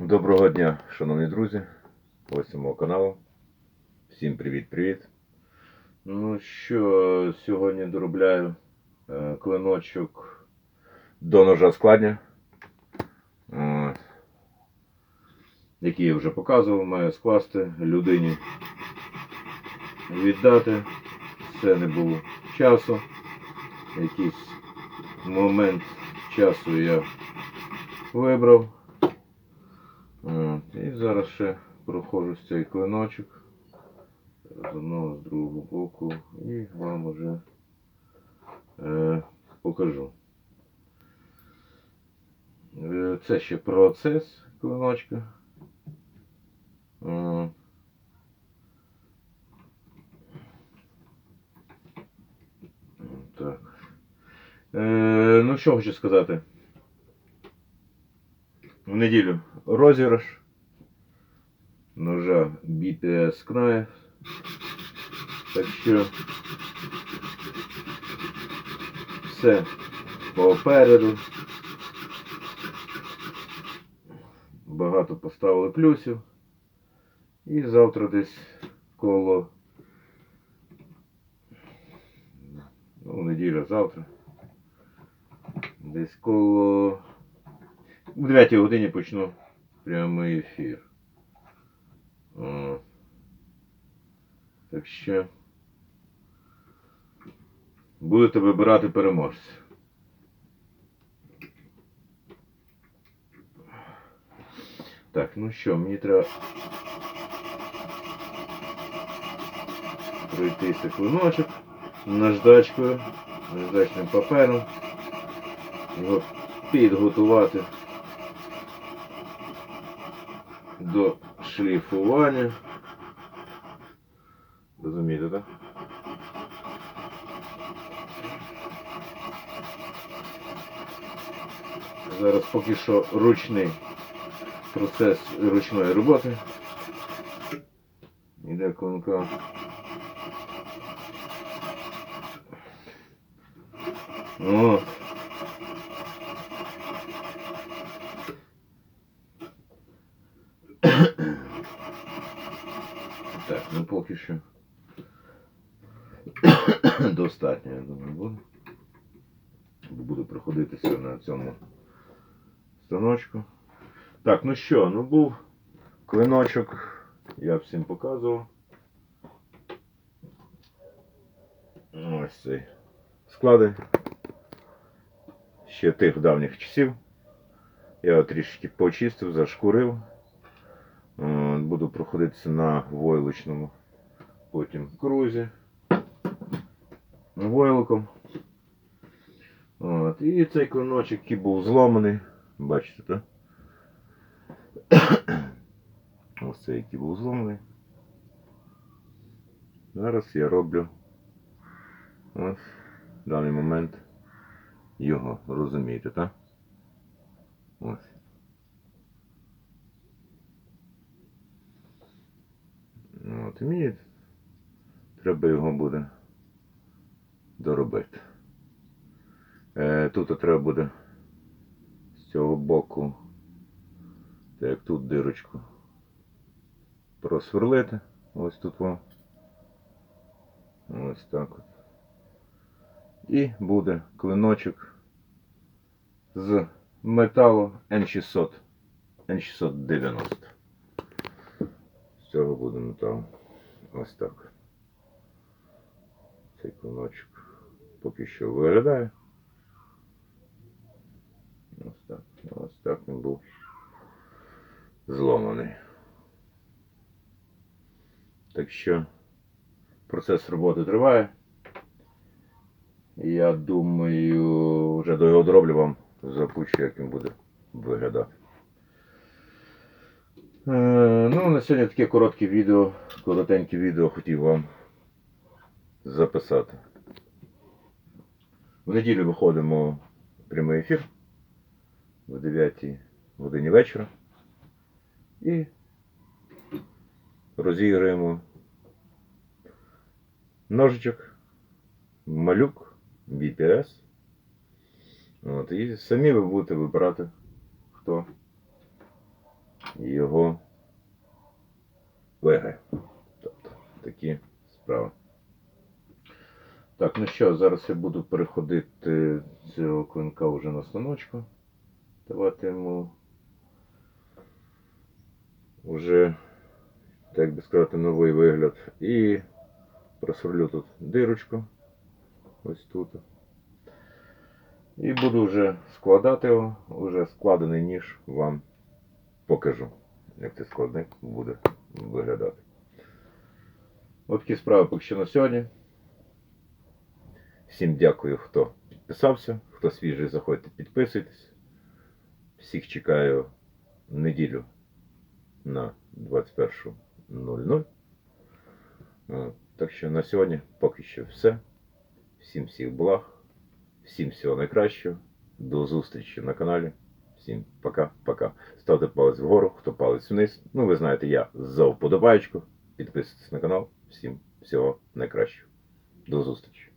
Доброго дня, шановні друзі, гості мого каналу. Всім привіт-привіт. Ну що, сьогодні доробляю е, клиночок до ножа складня. От. Який я вже показував, маю скласти людині віддати. Це не було часу. Якийсь момент часу я вибрав. От, і зараз ще проходжу цей клиночок з одного, з другого боку і вам уже е, покажу. Е, це ще процес клиночка. От. Так. Е, ну що хочу сказати. В неділю розіграш ножа BPS Knife. Так що все попереду. Багато поставили плюсів. І завтра десь коло ну, неділя завтра. Десь коло в 9 годині почну прямий ефір. О. Так що будете вибирати переможця. Так, ну що, мені треба пройтися клиночок наждачкою, наждачним папером, його підготувати до шліфування. Розумієте, так? Зараз поки що ручний процес ручної роботи. Іде клинка. О. Так, ну поки що. Достатньо, я думаю, буде. Буду проходитися на цьому станочку. Так, ну що, ну був клиночок, я всім показував. Ось цей склади. Ще тих давніх часів. Я його трішки почистив, зашкурив. Буду проходитися на войлочному, потім крузі. Войлоком. От. І цей клиночок, який був зломаний. Бачите, так? Ось цей, який був зломаний. Зараз я роблю ось в даний момент його, розумієте, так? Ось. Мені треба його буде доробити. Е, тут треба буде з цього боку, так як тут дирочку, просверлити. Ось тут вам. Ось так от. І буде клиночок з металу N600. N690. З цього буде метал. Ось так. Цей клиночок поки що виглядає. Ось так. Ось так він був зломаний. Так що процес роботи триває. Я думаю, вже до його дроблю вам запущу, як він буде виглядати. Е, Ну, на сьогодні таке коротке відео, коротеньке відео хотів вам записати. В неділю виходимо в прямий ефір в 9 годині вечора і розіграємо ножичок, малюк, BPS. От, і самі ви будете вибирати, хто його виграє. Тобто такі справи. Так, ну що, зараз я буду переходити цього клинка вже на станочку. Давати йому вже, так би сказати, новий вигляд. І просверлю тут дирочку. Ось тут. І буду вже складати його, вже складений ніж вам покажу, як цей складник буде виглядати. От такі справи поки що на сьогодні. Всім дякую, хто підписався, хто свіжий, заходьте, підписуйтесь. Всіх чекаю в неділю на 21.00. Е, Так що на сьогодні поки що все. Всім всіх благ, всім всього найкращого. До зустрічі на каналі. Всім пока-пока. Ставте палець вгору, хто палець вниз. Ну, ви знаєте, я за вподобаєчку. Підписуйтесь на канал. Всім всього найкращого. До зустрічі.